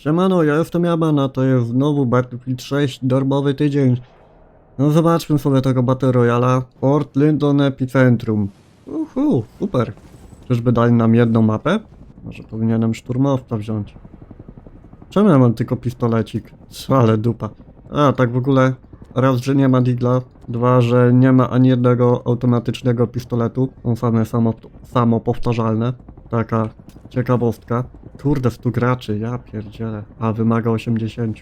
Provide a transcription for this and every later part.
Siemano, ja jestem Jabana, to jest znowu Battlefield 6, darmowy tydzień. No zobaczmy sobie tego Battle Royala. Fort Lyndon Epicentrum. Uhu, super. Czyżby dali nam jedną mapę? Może powinienem szturmowca wziąć. Czemu ja mam tylko pistolecik? Co, ale dupa. A, tak w ogóle, raz, że nie ma digla, dwa, że nie ma ani jednego automatycznego pistoletu. Są same samo, samo powtarzalne. Taka ciekawostka. Kurde, 100 graczy, ja pierdzielę. A, wymaga 80.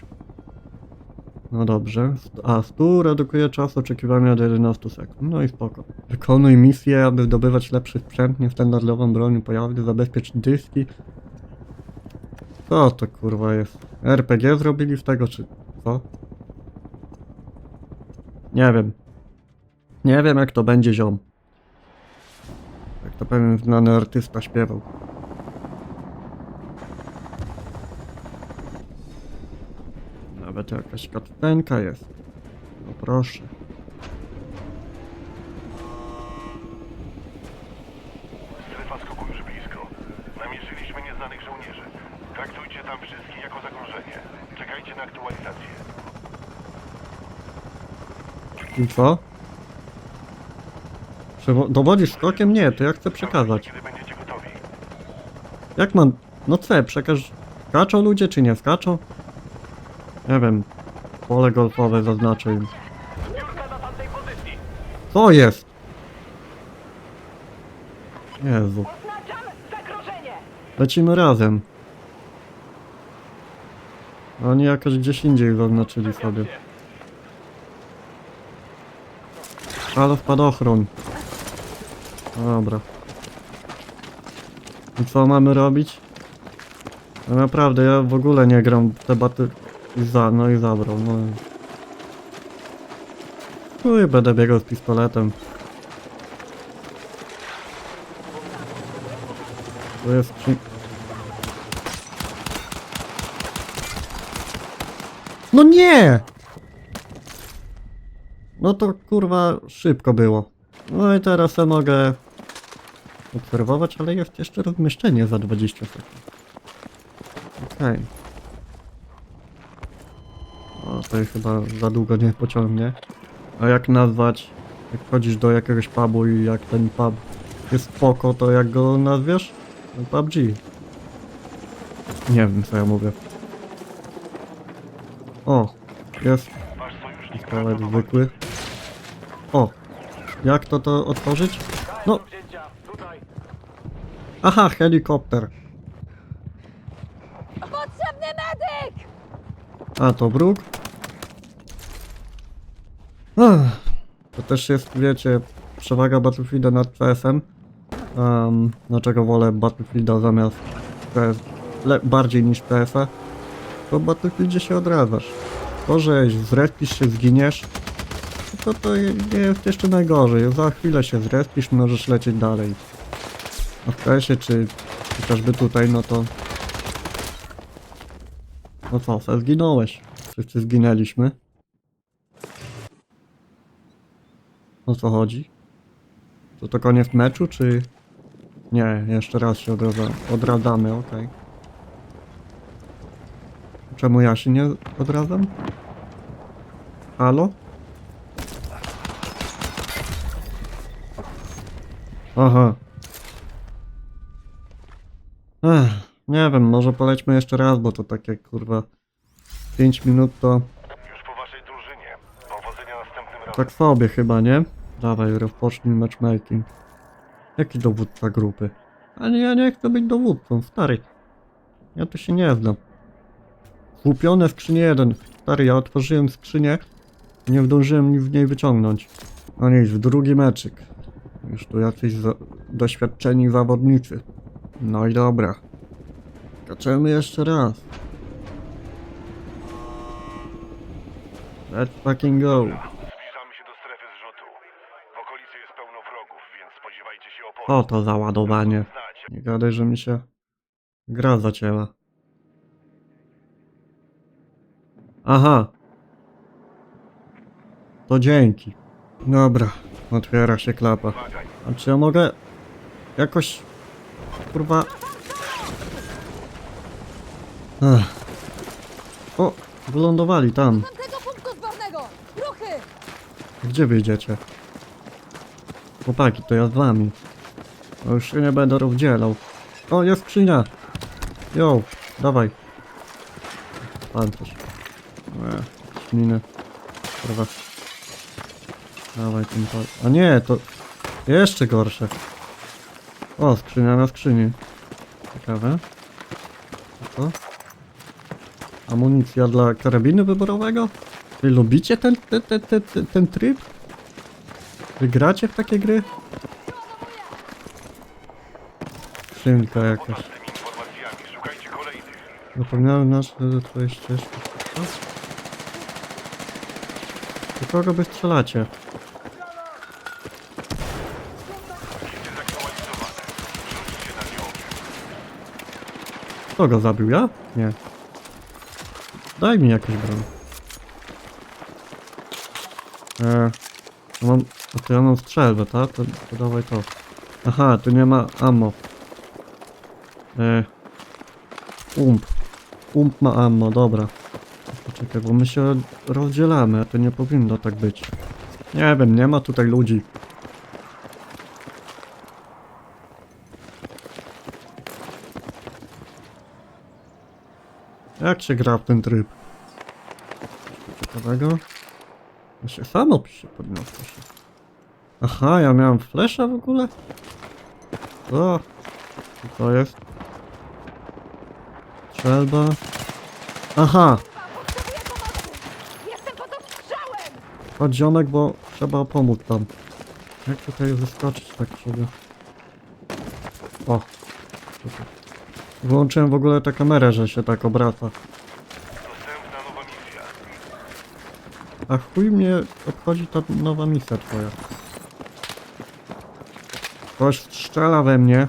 No dobrze. A, 100 redukuje czas oczekiwania do 11 sekund. No i spoko. Wykonuj misję, aby zdobywać lepszy sprzęt, niestandardowa broń, pojazdy, zabezpiecz dyski. Co to kurwa jest? RPG zrobili z tego, czy co? Nie wiem. Nie wiem jak to będzie ziom. To pewien znany artysta śpiewał. Nawet jakaś katpenka jest. No proszę. Strefa skoku już blisko. Namierzyliśmy nieznanych żołnierzy. Traktujcie tam wszystkich jako zagrożenie. Czekajcie na aktualizację. I co? Przewo- dowodzisz skokiem? Nie, to ja chcę przekazać. Jak mam... No co, przekaż... Skaczą ludzie, czy nie skaczą? Nie wiem. Pole golfowe zaznaczę im. Co jest? Jezu. Lecimy razem. Oni jakoś gdzieś indziej zaznaczyli sobie. Ale spadochron. Dobra. I co mamy robić? No naprawdę, ja w ogóle nie gram w te baty... I za, no i zabrał, no. No i będę biegał z pistoletem. To jest. No nie! No to kurwa szybko było. No i teraz ja mogę obserwować, ale jest jeszcze rozmieszczenie za 20 sekund. Okej. O, to chyba za długo nie pociągnie. A jak nazwać, jak chodzisz do jakiegoś pubu i jak ten pub jest spoko, to jak go nazwiesz? No, PUBG. Nie wiem co ja mówię. O, jest pistolet zwykły. O, jak to to otworzyć? No, aha, helikopter. Potrzebny medyk! A, to? Ach, to też jest, wiecie, przewaga Battlefielda nad CS-em. Um, dlaczego wolę Battlefielda zamiast le, bardziej niż CS-a? Bo Battlefieldzie się odradzasz. To, że zrespisz się, zginiesz, to to jest jeszcze najgorzej. Za chwilę się zrespisz, możesz lecieć dalej. A w CS-ie, czy chociażby tutaj, no to no co, se zginąłeś. Wszyscy zginęliśmy. O co chodzi? To to koniec meczu, czy... Nie, jeszcze raz się odradza, odradzamy, okej. Czemu ja się nie odradzam? Halo? Aha. Ech, nie wiem, może polećmy jeszcze raz, bo to takie kurwa 5 minut to Już po waszej drużynie. Powodzenia następnym razem. tak sobie chyba, nie? Dawaj, rozpocznij matchmaking. Jaki dowódca grupy? Ale ja nie chcę być dowódcą, stary. Ja tu się nie znam. Kupione skrzynie 1. Stary, ja otworzyłem skrzynię nie zdążyłem nic z niej wyciągnąć. No nic, drugi meczyk. Już tu jacyś doświadczeni zawodnicy. No i dobra. Skaczemy jeszcze raz. Let's fucking go. Zbliżamy się do strefy zrzutu. W okolicy jest pełno wrogów, więc spodziewajcie się oporu. O to załadowanie. Nie gadaj, że mi się gra zacięła. Aha. To dzięki. Dobra, otwiera się klapa. A czy ja mogę jakoś kurwa... Ech. O, wylądowali tam. Tamtego punktu zbornego! Ruchy! Gdzie wyjdziecie? Chłopaki, to ja z wami. O, już się nie będę rozdzielał. O, jest skrzynia! Jo, dawaj. Pancerz. Eee, śliny. Kurwa. Dawaj ten pan. A nie, to jeszcze gorsze. O, skrzynia na skrzyni. Ciekawe. Co? Amunicja dla karabinu wyborowego? Wy lubicie ten, ten, ten, ten, ten, tryb? Wy gracie w takie gry? Skrzynka jakaś. Zapomniałem nasz że twoje ścieżki. Do kogo wy strzelacie? Jest zaktualizowane. Rzućcie na nią. Kto go zabił? Ja? Nie. Daj mi jakąś broń. Eee, mam, a ja mam strzelbę, tak? To, to dawaj to. Aha, tu nie ma ammo. Eee, ump. Ump ma ammo, dobra. Poczekaj, bo my się rozdzielamy, a to nie powinno tak być. Nie wiem, nie ma tutaj ludzi. Jak się gra w ten tryb? Ciekawego? Ja się samo się się. Aha, ja miałem flesza w ogóle? O, co to jest? Strzelba. Aha, ziomek, bo trzeba pomóc tam. Jak tutaj wyskoczyć tak sobie? O. Tutaj. Włączyłem w ogóle tę kamerę, że się tak obraca. Dostępna nowa misja. A chuj mnie obchodzi ta nowa misja twoja. Ktoś strzela we mnie.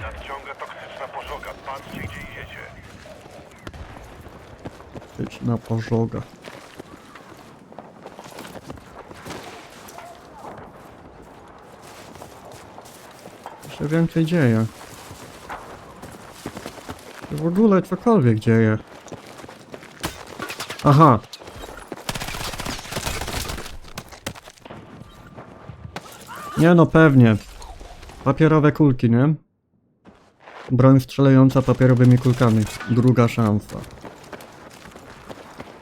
Nadciąga toksyczna pożoga. Patrzcie gdzie idziecie. Być na pożoga. Więcej dzieje? Czy w ogóle cokolwiek dzieje? Aha! Nie no, pewnie. Papierowe kulki, nie? Broń strzelająca papierowymi kulkami. Druga szansa.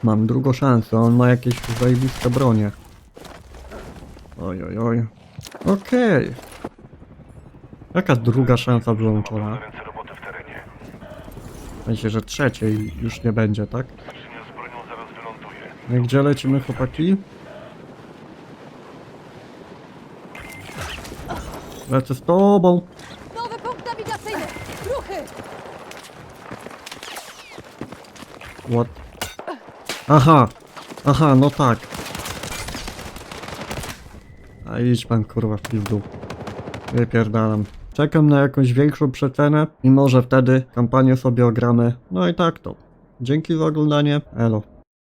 Mam drugą szansę, on ma jakieś zajebiste bronie. Oj, oj, oj. Okej. Jaka druga szansa włączona? Na ręce roboty w terenie. W sensie, że trzeciej już nie będzie, tak? Skrzynia z bronią zaraz wyląduje. No i gdzie lecimy, chłopaki? Lecę z tobą. Nowy punkt nawigacyjny! Ruchy! What? Aha! Aha, no tak. A idź pan kurwa w pizdu. Wypierdalam. Czekam na jakąś większą przecenę i może wtedy kampanię sobie ogramy. No i tak to. Dzięki za oglądanie. Elo.